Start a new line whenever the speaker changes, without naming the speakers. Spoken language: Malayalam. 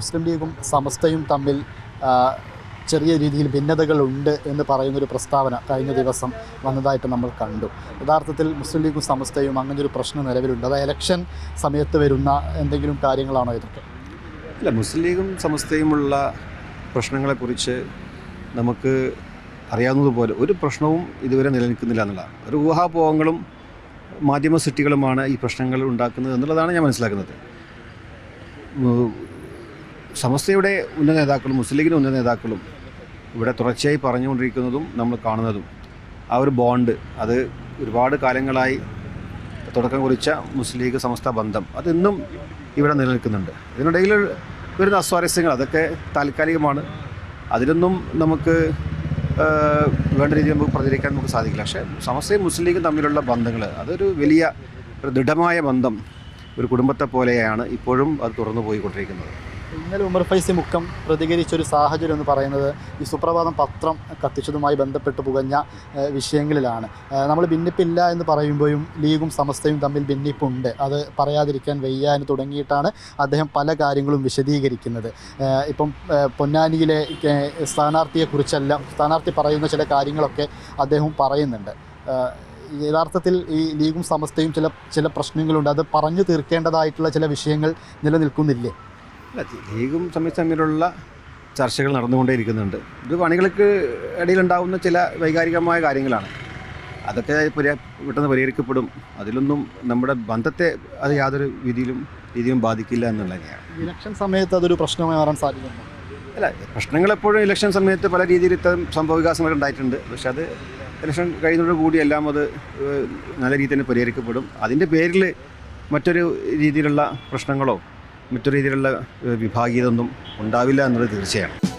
മുസ്ലിം ലീഗും സമസ്തയും തമ്മിൽ ചെറിയ രീതിയിൽ ഭിന്നതകളുണ്ട് എന്ന് പറയുന്നൊരു പ്രസ്താവന കഴിഞ്ഞ ദിവസം വന്നതായിട്ട് നമ്മൾ കണ്ടു. യഥാർത്ഥത്തിൽ മുസ്ലിം ലീഗും സമസ്തയും അങ്ങനെ ഒരു പ്രശ്നം നിലവിലുണ്ട്. അത് ഇലക്ഷൻ സമയത്ത് വരുന്ന എന്തെങ്കിലും കാര്യങ്ങളാണോ ഇതൊക്കെ?
ഇല്ല മുസ്ലിം ലീഗും സമസ്തയുമുള്ള പ്രശ്നങ്ങളെക്കുറിച്ച് നമുക്ക് അറിയാവുന്നതുപോലെ ഒരു പ്രശ്നവും ഇതുവരെ നിലനിൽക്കുന്നില്ല എന്നുള്ളതാണ്. ഒരു ഊഹാപോഹങ്ങളും മാധ്യമ സൃഷ്ടികളുമാണ് ഈ പ്രശ്നങ്ങൾ ഉണ്ടാക്കുന്നത് എന്നുള്ളതാണ് ഞാൻ മനസ്സിലാക്കുന്നത്. സമസ്തയുടെ ഉന്നത നേതാക്കളും മുസ്ലിം ലീഗിന്റെ ഉന്നത നേതാക്കളും ഇവിടെ തുടർച്ചയായി പറഞ്ഞുകൊണ്ടിരിക്കുന്നതും നമ്മൾ കാണുന്നതും ആ ഒരു ബോണ്ട് അത് ഒരുപാട് കാലങ്ങളായി തുടക്കം കുറിച്ച മുസ്ലിം ലീഗ് സമസ്ത ബന്ധം അതിന്നും ഇവിടെ നിലനിൽക്കുന്നുണ്ട്. ഇതിനിടയിൽ വരുന്ന അസ്വാരസ്യങ്ങൾ അതൊക്കെ താൽക്കാലികമാണ്. അതിലൊന്നും നമുക്ക് വേണ്ട രീതിയിൽ നമുക്ക് പ്രതികരിക്കാൻ നമുക്ക് സാധിക്കില്ല. പക്ഷേ സമസ്തയും മുസ്ലിം ലീഗും തമ്മിലുള്ള ബന്ധങ്ങൾ അതൊരു വലിയ ഒരു ദൃഢമായ ബന്ധം ഒരു കുടുംബത്തെ പോലെയാണ് ഇപ്പോഴും അത് തുറന്നു പോയിക്കൊണ്ടിരിക്കുന്നത്.
ഇന്നലെ ഉമർ ഫൈസി മുക്കം പ്രതികരിച്ച ഒരു സാഹചര്യം എന്ന് പറയുന്നത് ഈ സുപ്രഭാതം പത്രം കത്തിച്ചതുമായി ബന്ധപ്പെട്ട് പുകഞ്ഞ വിഷയങ്ങളിലാണ്. നമ്മൾ ഭിന്നിപ്പില്ല എന്ന് പറയുമ്പോഴും ലീഗും സമസ്തയും തമ്മിൽ ഭിന്നിപ്പുണ്ട്. അത് പറയാതിരിക്കാൻ വയ്യ എന്ന് തുടങ്ങിയിട്ടാണ് അദ്ദേഹം പല കാര്യങ്ങളും വിശദീകരിക്കുന്നത്. ഇപ്പം പൊന്നാനിയിലെ സ്ഥാനാർത്ഥിയെക്കുറിച്ചെല്ലാം സ്ഥാനാർത്ഥി പറയുന്ന ചില കാര്യങ്ങളൊക്കെ അദ്ദേഹം പറയുന്നുണ്ട്. യഥാർത്ഥത്തിൽ ഈ ലീഗും സമസ്തയും ചില ചില പ്രശ്നങ്ങളുണ്ട്. അത് പറഞ്ഞു തീർക്കേണ്ടതായിട്ടുള്ള ചില വിഷയങ്ങൾ നിലനിൽക്കുന്നില്ലേ?
അല്ല ലീഗും സമയത്ത് തമ്മിലുള്ള ചർച്ചകൾ നടന്നുകൊണ്ടേയിരിക്കുന്നുണ്ട്. ഇത് പണികൾക്ക് ഇടയിലുണ്ടാകുന്ന ചില വൈകാരികമായ കാര്യങ്ങളാണ്. അതൊക്കെ പരിഹാ പെട്ടെന്ന് പരിഹരിക്കപ്പെടും. അതിലൊന്നും നമ്മുടെ ബന്ധത്തെ അത് യാതൊരു രീതിയിലും രീതിയും ബാധിക്കില്ല എന്നുള്ളത് തന്നെയാണ്.
ഇലക്ഷൻ സമയത്ത് അതൊരു പ്രശ്നമായി മാറാൻ സാധ്യതയുണ്ട്?
അല്ല പ്രശ്നങ്ങൾ എപ്പോഴും ഇലക്ഷൻ സമയത്ത് പല രീതിയിൽ ഇത്തരം സംഭവ വികാസങ്ങൾ ഉണ്ടായിട്ടുണ്ട്. പക്ഷെ അത് ഇലക്ഷൻ കഴിയുന്നതോടു കൂടി എല്ലാം അത് നല്ല രീതിയിൽ തന്നെ പരിഹരിക്കപ്പെടും. അതിന്റെ പേരിൽ മറ്റൊരു രീതിയിലുള്ള പ്രശ്നങ്ങളോ മറ്റൊരു രീതിയിലുള്ള വിഭാഗീയതൊന്നും ഉണ്ടാവില്ല എന്നുള്ളത് തീർച്ചയാണ്.